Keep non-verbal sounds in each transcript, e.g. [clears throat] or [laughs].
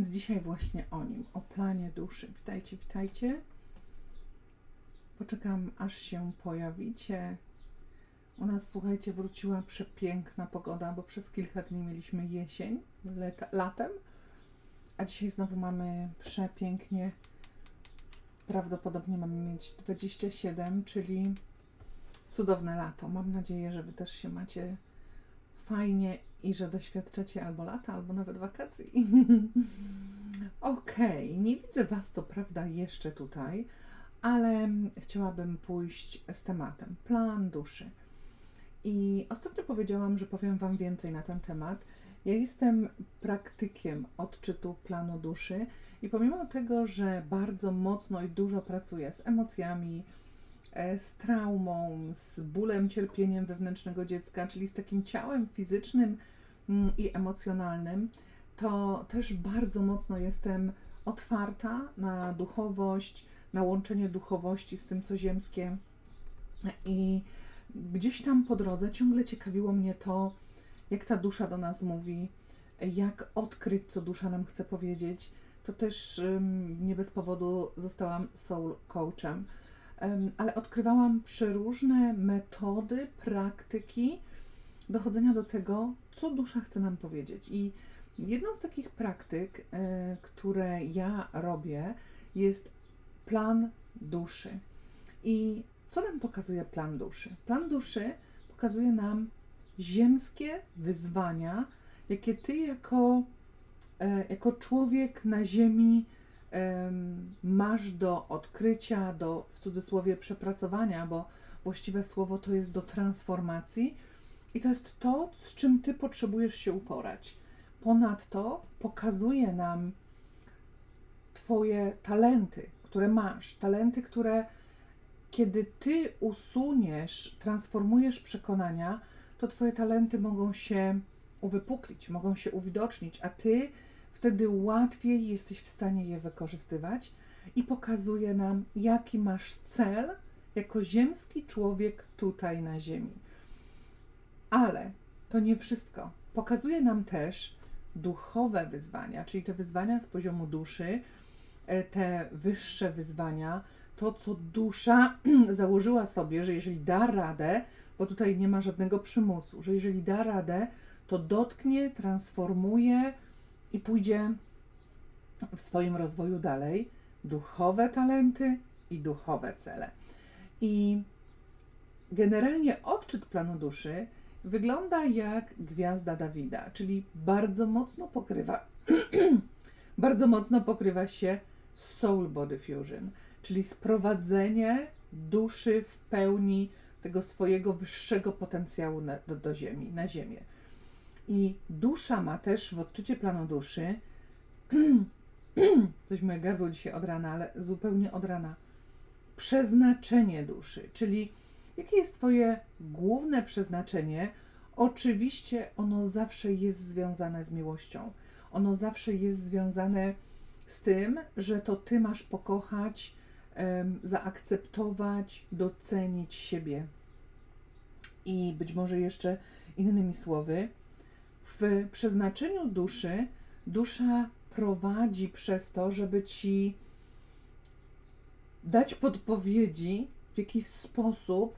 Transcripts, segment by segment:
Więc dzisiaj właśnie o nim, o planie duszy. Witajcie, witajcie. Poczekam, aż się pojawicie. U nas, słuchajcie, wróciła przepiękna pogoda, bo przez kilka dni mieliśmy jesień, latem, a dzisiaj znowu mamy przepięknie. Prawdopodobnie mamy mieć 27, czyli cudowne lato. Mam nadzieję, że Wy też się macie fajnie i że doświadczacie albo lata, albo nawet wakacji. [laughs] Okej, nie widzę Was co prawda jeszcze tutaj, ale chciałabym pójść z tematem plan duszy. I ostatnio powiedziałam, że powiem Wam więcej na ten temat. Ja jestem praktykiem odczytu planu duszy i pomimo tego, że bardzo mocno i dużo pracuję z emocjami, z traumą, z bólem, cierpieniem wewnętrznego dziecka, czyli z takim ciałem fizycznym mm, i emocjonalnym, to też bardzo mocno jestem otwarta na duchowość, na łączenie duchowości z tym, co ziemskie. I gdzieś tam po drodze ciągle ciekawiło mnie to, jak ta dusza do nas mówi, jak odkryć, co dusza nam chce powiedzieć. To też nie bez powodu zostałam soul coachem, ale odkrywałam przeróżne metody, praktyki dochodzenia do tego, co dusza chce nam powiedzieć. I jedną z takich praktyk, y, które ja robię, jest plan duszy. I co nam pokazuje plan duszy? Plan duszy pokazuje nam ziemskie wyzwania, jakie ty jako, e, jako człowiek na ziemi em, masz do odkrycia, do w cudzysłowie przepracowania, bo właściwe słowo to jest do transformacji i to jest to, z czym ty potrzebujesz się uporać. Ponadto pokazuje nam Twoje talenty, które masz, talenty, które kiedy Ty usuniesz, transformujesz przekonania, to Twoje talenty mogą się uwypuklić, mogą się uwidocznić, a Ty wtedy łatwiej jesteś w stanie je wykorzystywać i pokazuje nam, jaki masz cel jako ziemski człowiek tutaj na Ziemi. Ale to nie wszystko. Pokazuje nam też duchowe wyzwania, czyli te wyzwania z poziomu duszy, e, te wyższe wyzwania, to co dusza [clears throat] założyła sobie, że jeżeli da radę, bo tutaj nie ma żadnego przymusu, że jeżeli da radę, to dotknie, transformuje i pójdzie w swoim rozwoju dalej. Duchowe talenty i duchowe cele. I generalnie odczyt planu duszy wygląda jak gwiazda Dawida, czyli bardzo mocno pokrywa [clears throat] bardzo mocno pokrywa się Soul Body Fusion, czyli sprowadzenie duszy w pełni tego swojego wyższego potencjału na, do, do ziemi, na ziemię. I dusza ma też w odczycie planu duszy [clears throat] coś moje gardło dzisiaj od rana, ale zupełnie od rana. Przeznaczenie duszy, czyli jakie jest Twoje główne przeznaczenie? Oczywiście ono zawsze jest związane z miłością. Ono zawsze jest związane z tym, że to Ty masz pokochać, zaakceptować, docenić siebie. I być może jeszcze innymi słowy, w przeznaczeniu duszy, dusza prowadzi przez to, żeby Ci dać podpowiedzi, w jaki sposób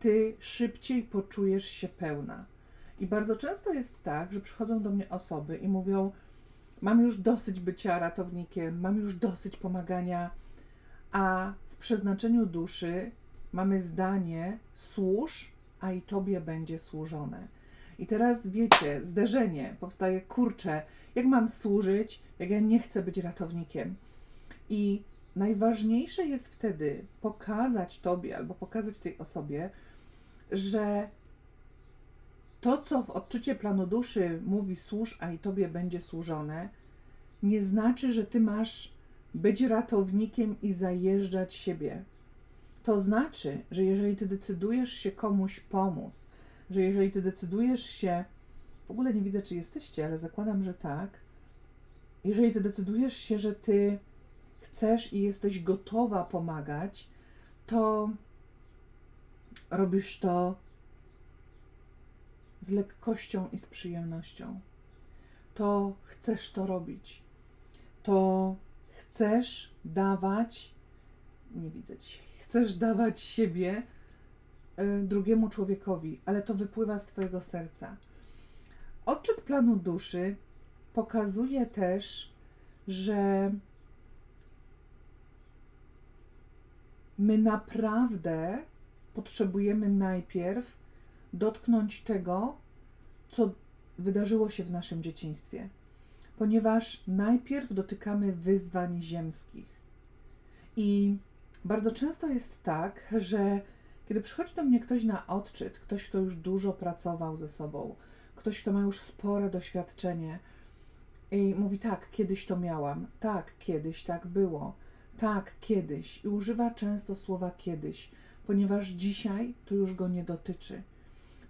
Ty szybciej poczujesz się pełna. I bardzo często jest tak, że przychodzą do mnie osoby i mówią: Mam już dosyć bycia ratownikiem, mam już dosyć pomagania, a w przeznaczeniu duszy mamy zdanie: służ, a i tobie będzie służone. I teraz wiecie, zderzenie powstaje, kurczę, jak mam służyć, jak ja nie chcę być ratownikiem. I najważniejsze jest wtedy pokazać tobie albo pokazać tej osobie, że to, co w odczycie planu duszy mówi służ, a i tobie będzie służone, nie znaczy, że ty masz być ratownikiem i zajeżdżać siebie. To znaczy, że jeżeli ty decydujesz się komuś pomóc, że jeżeli ty decydujesz się, w ogóle nie widzę, czy jesteście, ale zakładam, że tak, jeżeli ty decydujesz się, że ty chcesz i jesteś gotowa pomagać, to robisz to z lekkością i z przyjemnością. To chcesz to robić. to chcesz dawać, nie widzę dzisiaj, chcesz dawać siebie drugiemu człowiekowi, ale to wypływa z Twojego serca. Odczyt planu duszy pokazuje też, że my naprawdę potrzebujemy najpierw dotknąć tego, co wydarzyło się w naszym dzieciństwie, ponieważ najpierw dotykamy wyzwań ziemskich. I bardzo często jest tak, że kiedy przychodzi do mnie ktoś na odczyt, ktoś, kto już dużo pracował ze sobą, ktoś, kto ma już spore doświadczenie i mówi: Tak, kiedyś to miałam, tak, kiedyś tak było, tak, kiedyś, i używa często słowa kiedyś, ponieważ dzisiaj to już go nie dotyczy,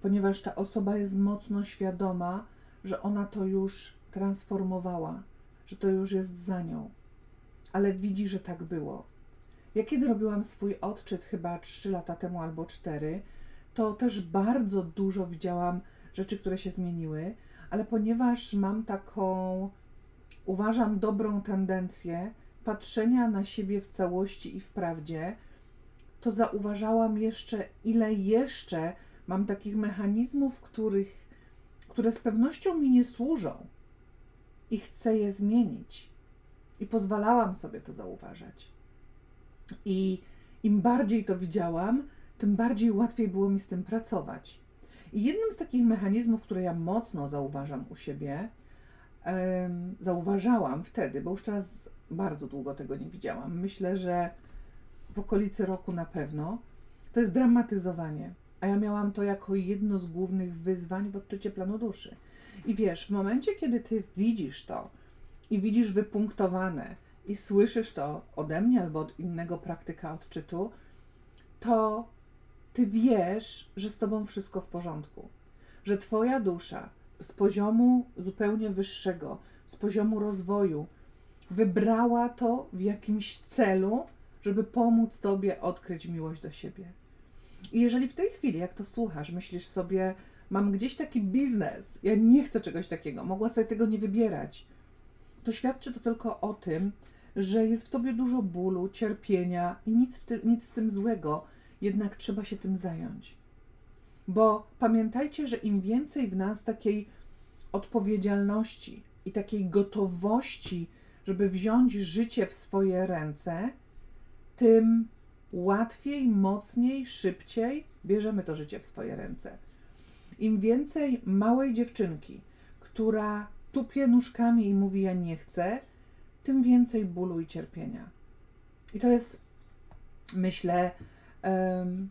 ponieważ ta osoba jest mocno świadoma, że ona to już transformowała, że to już jest za nią, ale widzi, że tak było. Ja kiedy robiłam swój odczyt chyba 3 lata temu albo 4, to też bardzo dużo widziałam rzeczy, które się zmieniły, ale ponieważ mam taką, uważam, dobrą tendencję patrzenia na siebie w całości i w prawdzie, to zauważałam jeszcze, ile jeszcze mam takich mechanizmów, których, które z pewnością mi nie służą i chcę je zmienić. I pozwalałam sobie to zauważać. I im bardziej to widziałam, tym bardziej łatwiej było mi z tym pracować. I jednym z takich mechanizmów, które ja mocno zauważam u siebie, zauważałam wtedy, bo już teraz bardzo długo tego nie widziałam. Myślę, że w okolicy roku na pewno, to jest dramatyzowanie. A ja miałam to jako jedno z głównych wyzwań w odczycie planu duszy. I wiesz, w momencie, kiedy ty widzisz to i widzisz wypunktowane i słyszysz to ode mnie albo od innego praktyka odczytu, to ty wiesz, że z tobą wszystko w porządku. Że twoja dusza z poziomu zupełnie wyższego, z poziomu rozwoju, wybrała to w jakimś celu, żeby pomóc tobie odkryć miłość do siebie. I jeżeli w tej chwili, jak to słuchasz, myślisz sobie, mam gdzieś taki biznes, ja nie chcę czegoś takiego, mogła sobie tego nie wybierać, to świadczy to tylko o tym, że jest w tobie dużo bólu, cierpienia i nic, ty, nic z tym złego, jednak trzeba się tym zająć. Bo pamiętajcie, że im więcej w nas takiej odpowiedzialności i takiej gotowości, żeby wziąć życie w swoje ręce, tym łatwiej, mocniej, szybciej bierzemy to życie w swoje ręce. Im więcej małej dziewczynki, która tupie nóżkami i mówi: Ja nie chcę, tym więcej bólu i cierpienia. I to jest, myślę, em,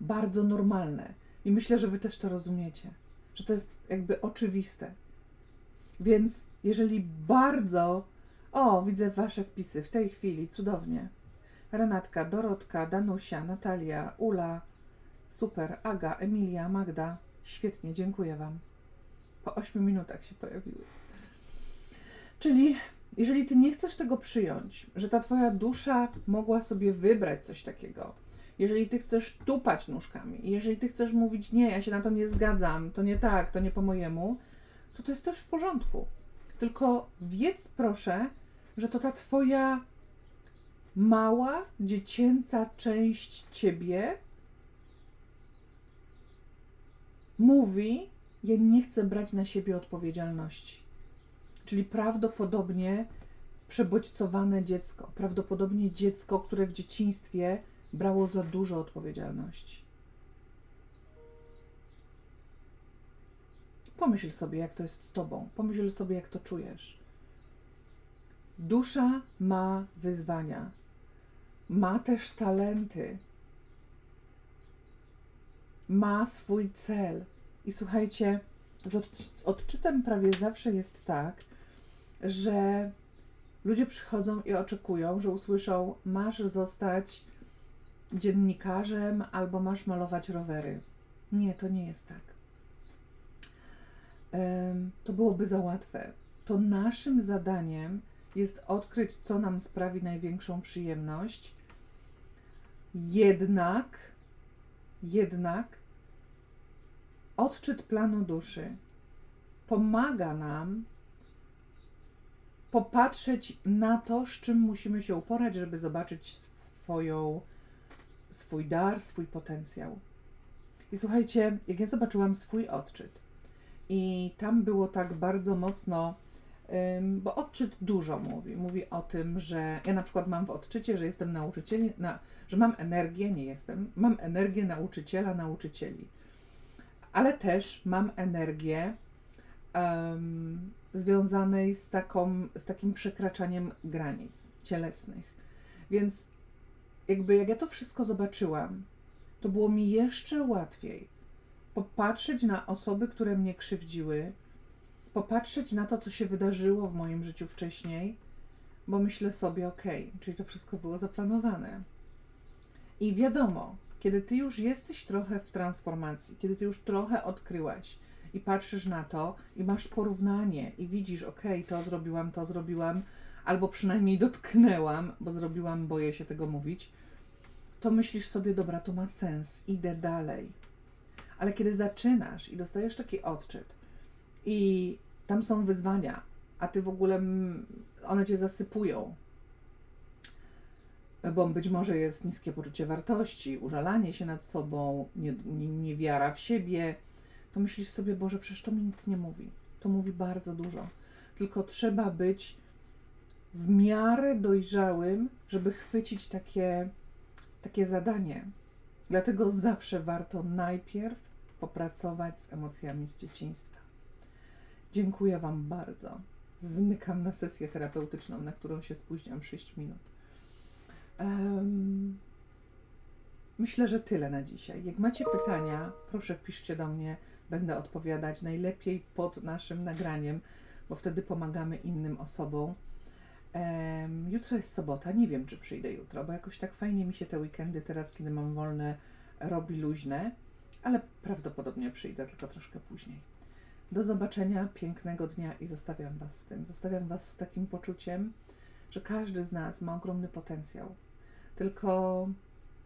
bardzo normalne. I myślę, że Wy też to rozumiecie, że to jest jakby oczywiste. Więc jeżeli bardzo. O, widzę Wasze wpisy w tej chwili, cudownie. Renatka, Dorotka, Danusia, Natalia, Ula, super, Aga, Emilia, Magda. Świetnie, dziękuję Wam. Po 8 minutach się pojawiły. Czyli jeżeli Ty nie chcesz tego przyjąć, że ta Twoja dusza mogła sobie wybrać coś takiego, jeżeli Ty chcesz tupać nóżkami, jeżeli Ty chcesz mówić, nie, ja się na to nie zgadzam, to nie tak, to nie po mojemu, to to jest też w porządku. Tylko wiedz proszę, że to ta Twoja mała, dziecięca część Ciebie mówi, ja nie chcę brać na siebie odpowiedzialności. Czyli prawdopodobnie przebodźcowane dziecko, prawdopodobnie dziecko, które w dzieciństwie brało za dużo odpowiedzialności. Pomyśl sobie, jak to jest z tobą, pomyśl sobie, jak to czujesz. Dusza ma wyzwania, ma też talenty, ma swój cel. I słuchajcie, z odczy- odczytem prawie zawsze jest tak, że ludzie przychodzą i oczekują, że usłyszą: Masz zostać dziennikarzem albo masz malować rowery. Nie, to nie jest tak. To byłoby za łatwe. To naszym zadaniem jest odkryć, co nam sprawi największą przyjemność. Jednak, jednak odczyt planu duszy pomaga nam popatrzeć na to, z czym musimy się uporać, żeby zobaczyć swoją, swój dar, swój potencjał. I słuchajcie, jak ja zobaczyłam swój odczyt, i tam było tak bardzo mocno, bo odczyt dużo mówi. Mówi o tym, że ja na przykład mam w odczycie, że jestem nauczycielem, na, że mam energię, nie jestem, mam energię nauczyciela, nauczycieli, ale też mam energię em, związanej z, taką, z takim przekraczaniem granic cielesnych. Więc jakby jak ja to wszystko zobaczyłam, to było mi jeszcze łatwiej popatrzeć na osoby, które mnie krzywdziły, popatrzeć na to, co się wydarzyło w moim życiu wcześniej, bo myślę sobie, okej, czyli to wszystko było zaplanowane. I wiadomo, kiedy ty już jesteś trochę w transformacji, kiedy ty już trochę odkryłaś i patrzysz na to i masz porównanie i widzisz, okej, to zrobiłam, to zrobiłam, albo przynajmniej dotknęłam, bo zrobiłam, boję się tego mówić, to myślisz sobie, dobra, to ma sens, idę dalej. Ale kiedy zaczynasz i dostajesz taki odczyt i tam są wyzwania, a ty w ogóle mm, one cię zasypują, bo być może jest niskie poczucie wartości, użalanie się nad sobą, nie, nie, niewiara w siebie, to myślisz sobie, Boże, przecież to mi nic nie mówi. To mówi bardzo dużo. Tylko trzeba być w miarę dojrzałym, żeby chwycić takie, takie zadanie. Dlatego zawsze warto najpierw popracować z emocjami z dzieciństwa. Dziękuję Wam bardzo. Zmykam na sesję terapeutyczną, na którą się spóźniam 6 minut. Em, myślę, że tyle na dzisiaj. Jak macie pytania, proszę piszcie do mnie. Będę odpowiadać najlepiej pod naszym nagraniem, bo wtedy pomagamy innym osobom. Em, jutro jest sobota, nie wiem czy przyjdę jutro, bo jakoś tak fajnie mi się te weekendy teraz, kiedy mam wolne, robi luźne, ale prawdopodobnie przyjdę tylko troszkę później. Do zobaczenia, pięknego dnia i zostawiam Was z tym. Zostawiam Was z takim poczuciem, że każdy z nas ma ogromny potencjał. Tylko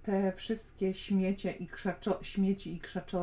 te wszystkie śmiecie i krzaczo- śmieci i krzaczory